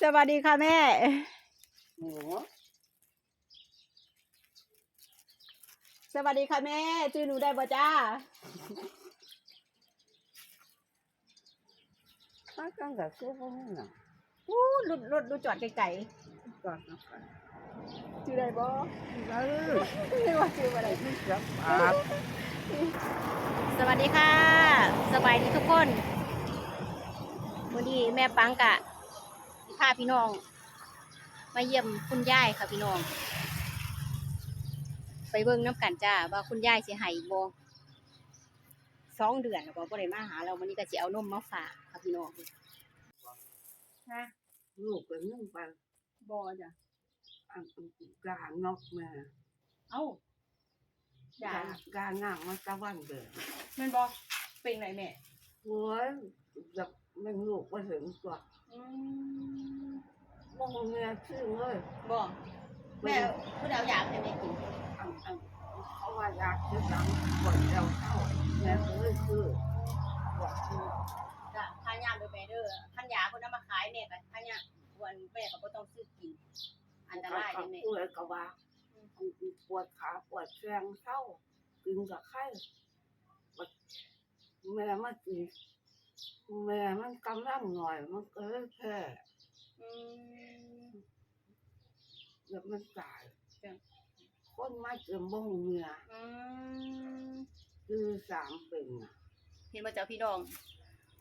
สวัสดีค่ะแม่หมูสวัสดีค่ะแม่ชื่อหนูได้บ่จ้าข้ากังกับสู้พวกนี้น่ะอู้รถรถรถจอดไกลก่อนนะครับๆชื่อได้บ่เออไม่ว่าชื่ออะไรที่จับปากสวัสดีค่ะ สบายดีทุกคนวันนี้แม่ปังกะสิ พาพี่น้อง มาเยี่ยมคุณยายค่ะพี่น้อง ไปเบิ่งน้ำกันจ้าว่าคุณยายสิให้บ่สองเดือนแล้วก็บ่ได้มาหาเราวันนี้ก็สิเอานมมาฝากค่ะพี่น้องนะลูกเป็นนึ่งไปบ่จ้ะอันกลางนอกแม่เอ้าจ้ะกลางงางมันตะวันเดินแม่นบ่เป็นไรแม่โอ้ยจะมันลูกมาถึงตัวอืม มองเมียชื่อเลยบ่แม่ผู้เดาอยากให้แม่กินอันอันเขาว่าอยากจะสั่งปวดเอวเข้าแม่เอ้ยคือปวดคือจ้ะทานยาโดยแม่เด้อท่านยาเพิ่นเอามาขายแม่ก็ทานยาวันแม่ก็บ่ต้องซื้อกิน อันตรายเด้อแม่ปวดกระบาปวดขาปวดแขงเข้ากินกับไข้ปวดแม่มากินแม่มันกำลังหน่อยมันก็เลยแพ้อืม แล้วมันตายจ้ะ คนมาเจอบ่งเมียอืมคือสามเป็นน่ะเห็นบ่เจ้าพี่น้อง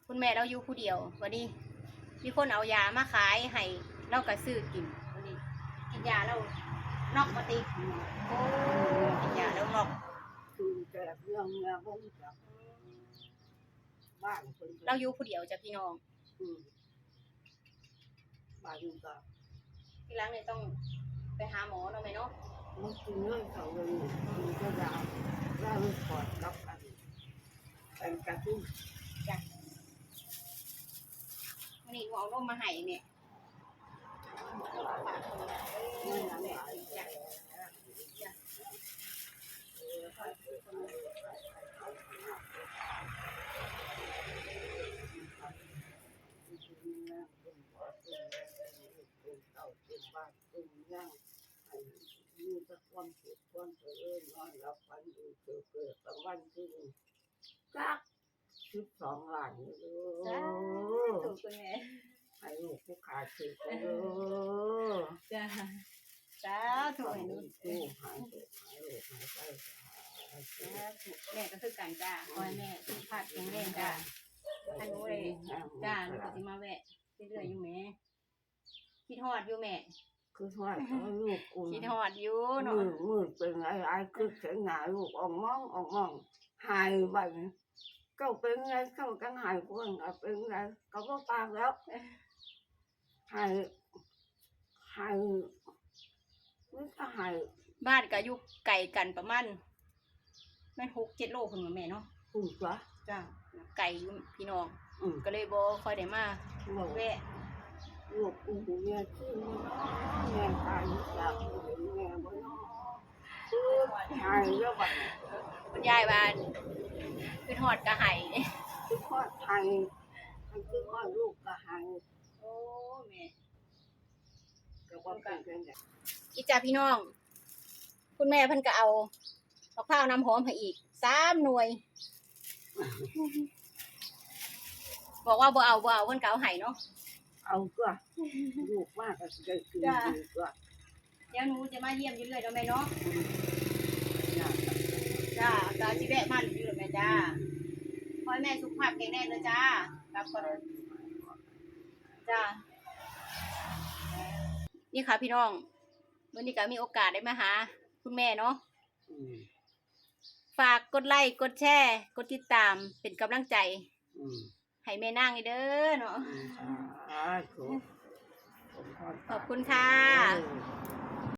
คุณแม่เราอยู่ผู้เดียววันนี้ มีคนเอายามาขายให้เราก็ซื้อกินวันนี้กินยาเรานอกบ่ติโอ้กินยาแล้วนอกคือแต่เรื่องเมียบ่งจากบ้านคนเราอยู่ผู้เดียวจ้ะพี่น้องอืมบ้านก็ทีหลังเนี่ยต้อง ไปหาหมอเนาะแม่เนาะมันกินเรื่องเขาเลยกินก็ยาวยาวเลยปอดกับอันเป็นกระตุ้นจ้ะวันนี้หนูเอานมมาให้เนี่ยเอามาฝากคนละเออแม่จ้ะจ้ะ มีแต่ความสุขความเจริญนอนหลับฝันดีเกิดเกิดตะวันขึ้นจักสิบส องหล้านเลยจ้าถูกคุณแม่ให้ลูกผู้ขาดสิบเลยจ้าจ้าถูกให้หนูตู้หายลูกหายลูกหายไปจ้าถูกแม่ก็คือกันจ้าขอให้แม่สุขภาพแข็งแรงจ้า อันนู้นเลย จ้าหนูก็สิมาแวะเรื่อยๆอยู่แม่คิดฮอดอยู่แม่คือว่าเอาลูกกูคิดฮอดอยู่เนาะมือมือเป็นไงไอ้คือเสียงหนาลูกออกมองออกมองหายไป ก็เป็นไงเขากันหายคนอะเป็นไงเขาก็ตามแล้วหายหายนี่ก็หายบ้านก็อยู่ไกลกันประมาณแม่นหกเจ็ดโลคนว่าแม่เนาะถูกปะจ้าไกลอยู่พี่น้อง อืมก็เลยบ่ค่อยได้มาบอกแวะลูกกูเมียชื่อแม่ตายจากแม่บ่น้อหายแล้วบัด คุณยายว่า คือฮอดก็ให้คือพ่อหายคือพ่อลูกก็หายโอ้แม่ก็บ่เป็นจังได๋อีจ้าพี่น้อง คุณแม่เพิ่นก็เอามะพร้าวน้ำหอมให้อีกสามหน่วย บอกว่าบ่เอาบ่เอาเพิ่นก็เอาให้เนาะเอาก็ลูกมากก็สิได้กินดีกว่าเดี๋ยวหนูจะมาเยี่ยมอยู่เรื่อยๆเนาะแม่เนาะอยากจ้าก็สิแวะมาอยู่ๆแม่จ้าขอ ให้แม่สุขภาพแข็งแรงเด้อจ้ากลับก่อนจ้า นี่ค่ะพี่น้องวันนี้ก็มีโอกาสได้มาหา คุณแม่เนาะอืมฝากกดไลค์ กดแชร์ กดติดตาม เป็นกำลังใจอืมให้แม่นั่งเด้อเนาะสาธุขอบคุณค่ะเออ